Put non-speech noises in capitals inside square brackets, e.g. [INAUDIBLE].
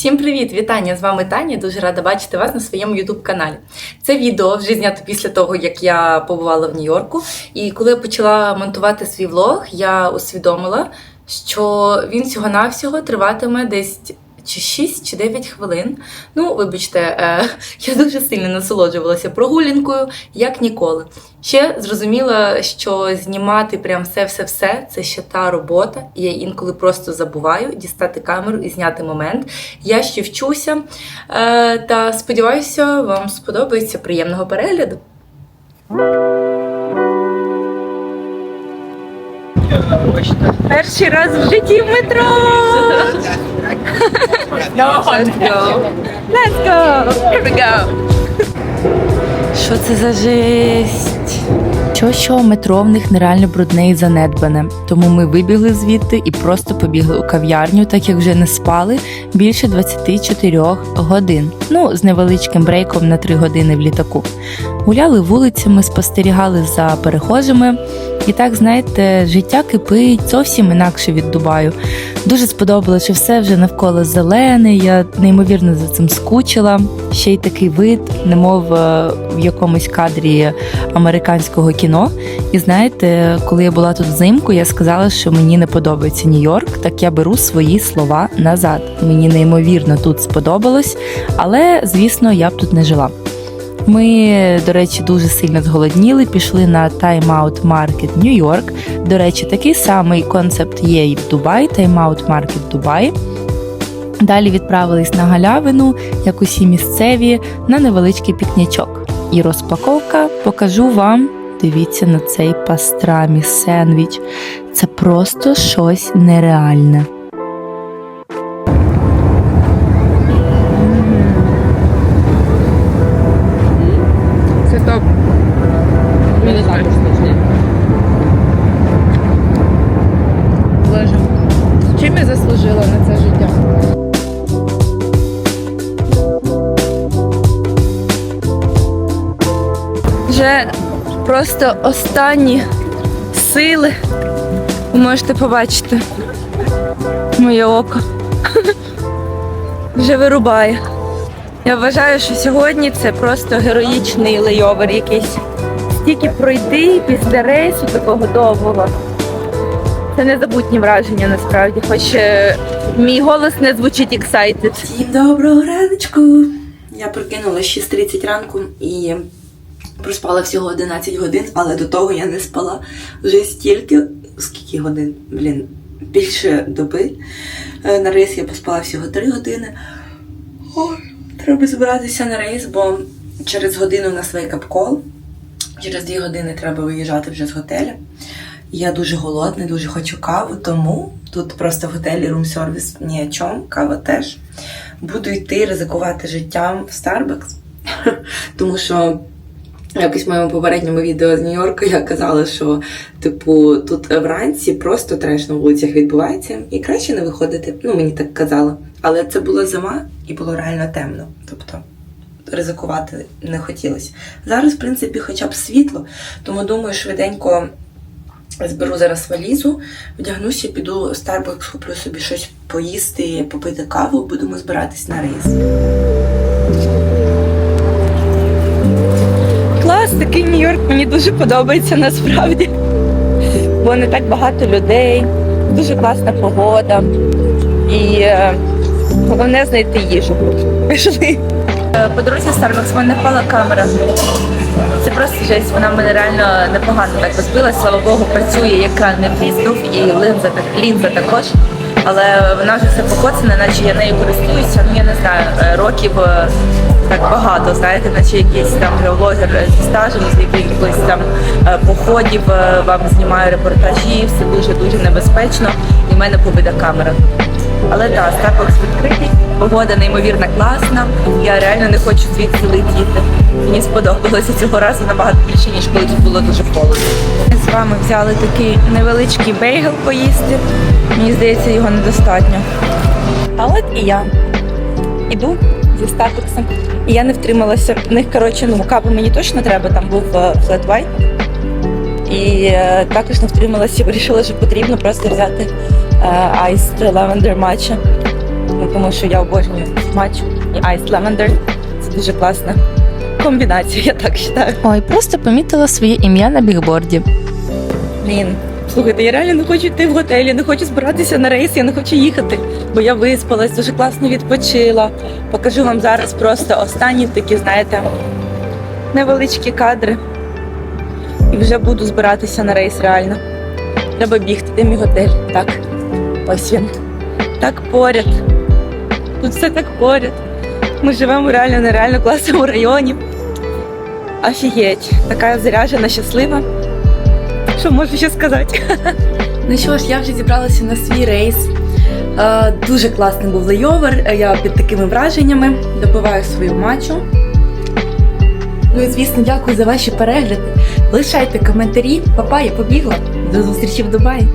Всім привіт! Вітання! З вами Таня. Дуже рада бачити вас на своєму youtube каналі. Це відео вже знято після того, як я побувала в Нью-Йорку. І коли я почала монтувати свій влог, я усвідомила, що він всього-навсього триватиме десь чи 6 чи 9 хвилин. Ну, вибачте, е, [LAUGHS] я дуже сильно насолоджувалася прогулянкою, як ніколи. Ще зрозуміла, що знімати прям все-все-все це ще та робота, я інколи просто забуваю дістати камеру і зняти момент. Я ще вчуся е, та сподіваюся, вам сподобається приємного перегляду. Перший раз в житті в метро. Let's go. Let's go. Here we go. Що це за жесть? Що що метро в них нереально брудне і занедбане. Тому ми вибігли звідти і просто побігли у кав'ярню, так як вже не спали більше 24 годин. Ну, з невеличким брейком на 3 години в літаку. Гуляли вулицями, спостерігали за перехожими. І так, знаєте, життя кипить зовсім інакше від Дубаю. Дуже сподобалося, що все вже навколо зелене. Я неймовірно за цим скучила. Ще й такий вид, немов е, в якомусь кадрі американського кіно. І знаєте, коли я була тут взимку, я сказала, що мені не подобається Нью-Йорк, так я беру свої слова назад. Мені неймовірно тут сподобалось, але звісно, я б тут не жила. Ми, до речі, дуже сильно зголодніли, пішли на Out Market Нью-Йорк. До речі, такий самий концепт є і в Дубаї, Out Market Дубай. Далі відправились на галявину, як усі місцеві, на невеличкий пікнічок. І розпаковка покажу вам. Дивіться на цей пастрамі сендвіч. Це просто щось нереальне. Мені також смачний. Боже. Чим я заслужила на це життя? Вже просто останні сили. Ви можете побачити моє око. Вже вирубає. Я вважаю, що сьогодні це просто героїчний лейовер якийсь. Стільки пройти після рейсу такого довгого. Це незабутні враження насправді, хоч е, мій голос не звучить excited. Всім доброго раночку! Я прокинула 6.30 ранку і проспала всього 11 годин, але до того я не спала вже стільки, скільки годин, блін, більше доби. Е, На рейс я поспала всього 3 години. Ой, треба збиратися на рейс, бо через годину нас wake-up call. Через 2 години треба виїжджати вже з готеля. Я дуже голодна, дуже хочу каву, тому тут просто в готелі рум-сервіс ні о чому, кава теж. Буду йти ризикувати життям в Starbucks, [LAUGHS] тому що Якось в моєму попередньому відео з Нью-Йорка я казала, що типу тут вранці просто треш на вулицях відбувається, і краще не виходити. Ну мені так казали. Але це була зима і було реально темно. Тобто ризикувати не хотілося. Зараз, в принципі, хоча б світло, тому думаю, швиденько зберу зараз валізу, вдягнуся, піду в Starbucks, куплю собі щось поїсти, попити каву, будемо збиратись на рейс. Клас, такий Нью-Йорк мені дуже подобається насправді. Бо не так багато людей, дуже класна погода. І е, головне знайти їжу. Пішли. Е, По дорозі Starbucks в мене впала камера. Це просто жесть, вона в мене реально непогано так розбилась. Слава Богу, працює екран не тріснув і лінза, так- лінза також. Але вона вже все покоцана, наче я нею користуюся. Ну я не знаю, е, років е, так багато, знаєте, наче якийсь там блогер зі стажем, з якихось там походів вам знімаю репортажі, все дуже дуже небезпечно. І в мене побита камера. Але так, Starbucks відкритий, погода неймовірно класна. Я реально не хочу звідси летіти. Мені сподобалося цього разу набагато більше, ніж коли тут було дуже холодно. Ми з вами взяли такий невеличкий бейгл поїсти. Мені здається, його недостатньо. А от і я іду зі Starbucks. І я не втрималася. В них, коротше, ну, каву мені точно треба, там був flat white. І е, також не втрималася і вирішила, що потрібно просто взяти iced lavender matcha. Ну, тому що я обожнюю матчу і Ice Lavender. Це дуже класна комбінація, я так вважаю. Ой, просто помітила своє ім'я на бігборді. Блін, слухайте, я реально не хочу йти в готель, я не хочу збиратися на рейс, я не хочу їхати, бо я виспалась, дуже класно відпочила. Покажу вам зараз просто останні такі, знаєте, невеличкі кадри. І вже буду збиратися на рейс реально. Треба бігти, де мій готель. Так, ось він. Так поряд. Тут все так поряд. Ми живемо реально в нереально класному районі. Офігеть, така заряджена, щаслива. Що можу ще сказати? [LAUGHS] Ну що ж, я вже зібралася на свій рейс. Е, Дуже класний був лейовер. Я під такими враженнями добиваю свою матчу. Ну і звісно, дякую за ваші перегляди. Лишайте коментарі. Папа, я побігла. До зустрічі в Дубаї.